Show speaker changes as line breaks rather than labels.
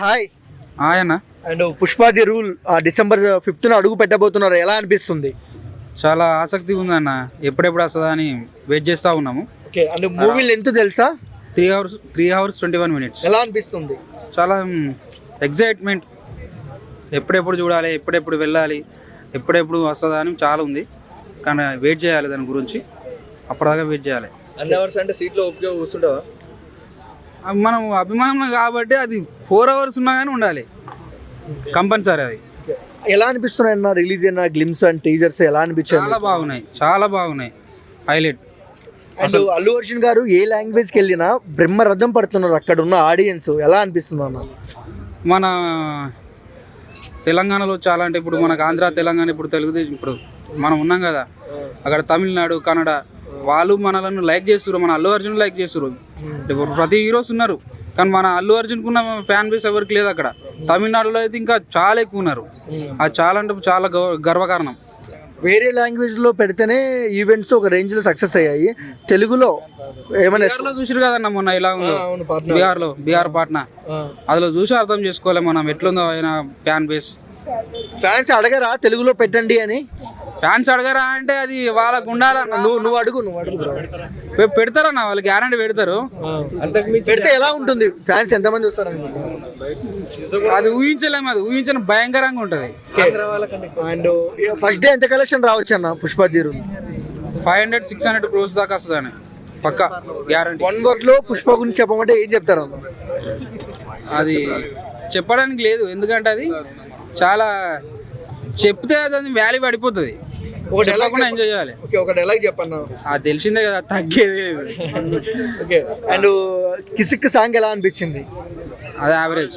Hi.
ఆయన
and Pushpa the rule December ఫిఫ్త్న అడుగు పెట్టబోతున్నారు. ఎలా అనిపిస్తుంది?
చాలా ఆసక్తి ఉందన్న ఎప్పుడెప్పుడు వస్తుందా అని వెయిట్ చేస్తూ ఉన్నాము.
ఓకే అండ్ మూవీ లెంత్ తెలుసా?
Three hours three hours twenty one minutes.
ఎలా అనిపిస్తుంది?
చాలా ఎగ్జైట్మెంట్ ఎప్పుడెప్పుడు చూడాలి ఎప్పుడెప్పుడు వెళ్ళాలి ఎప్పుడెప్పుడు వస్తుందా అని చాలా ఉంది. కానీ వెయిట్ చేయాలి దాని గురించి. అప్పటిదాకా వెయిట్ చేయాలి.
అన్ని అవర్స్ అంటే సీట్లో ఓపిక కూర్చుంటావా?
మనం అభిమానం కాబట్టి అది ఫోర్ అవర్స్ ఉన్నా కానీ ఉండాలి. కంపల్సరీ అది.
ఎలా అనిపిస్తున్నాయి అన్న రిలీజ్ అయిన గ్లిమ్స్ అండ్ టీజర్స్ ఎలా అనిపించాయి?
చాలా బాగున్నాయి. చాలా బాగున్నాయి. హైలైట్.
అండ్ అల్లు అర్జున్ గారు ఏ లాంగ్వేజ్కి వెళ్ళినా బ్రహ్మరథం పడుతున్నారు అక్కడ ఉన్న ఆడియన్స్. ఎలా అనిపిస్తుంది అన్న?
మన తెలంగాణలో చాలా అంటే ఇప్పుడు మనకు ఆంధ్ర తెలంగాణ ఇప్పుడు తెలుగుదేశం ఇప్పుడు మనం ఉన్నాం కదా. అక్కడ తమిళనాడు కన్నడ వాళ్ళు మనలను లైక్ చేస్తారు మన అల్లు అర్జున్ లైక్ చేస్తారు ఇప్పుడు ప్రతి హీరోస్ ఉన్నారు కానీ మన అల్లు అర్జున్కు ఉన్న ఫ్యాన్ బేస్ ఎవరికి లేదు అక్కడ. తమిళనాడులో అయితే ఇంకా చాలా ఎక్కువ ఉన్నారు. అది చాలా అంటే చాలా గర్వకారణం.
వేరే లాంగ్వేజ్లో పెడితేనే ఈవెంట్స్ ఒక రేంజ్లో సక్సెస్ అయ్యాయి. తెలుగులో ఏమైనా
చూసారు కదన్న మొన్న ఇలా. బీహార్లో బీహార్ పాట్నా. అందులో చూసి అర్థం చేసుకోవాలి మనం ఎట్లుందో ఆయన ఫ్యాన్ బేస్.
ఫ్యాన్స్ అడగరా తెలుగులో పెట్టండి అని?
ఫ్యాన్స్ అడగరా అంటే అది వాళ్ళకు ఉండాలన్న
నువ్వు నువ్వు అడుగు నువ్వు అడుగు
పెడతారన్న వాళ్ళు గ్యారంటీ పెడతారు.
పెడితే ఎలా ఉంటుంది? ఫ్యాన్స్ ఎంతమంది వస్తారని
అది ఊహించలేము అది. ఊహించడం భయంకరంగా ఉంటది.
అండ్ ఫస్ట్ డే ఎంత కలెక్షన్ రావచ్చు అన్న? పుష్పధీరు
five hundred six hundred crores దాకా వస్తుంది అని పక్క గ్యారంటీ
వన్ వర్డ్లో పుష్ప గురించి చెప్పమంటే ఏం చెప్తారు
అది చెప్పడానికి లేదు. ఎందుకంటే అది చాలా చెప్తే అది వ్యాలీ పడిపోతుంది.
ఒక డైలాగ్
ఎంజాయ్ చేయాలి.
ఓకే ఒక డైలాగ్ చెప్పన్నా?
అది తెలిసిందే కదా తగ్గేది
ఓకే అండ్ కిసిక్ సాంగ్ ఎలా అనిపించింది?
అది యావరేజ్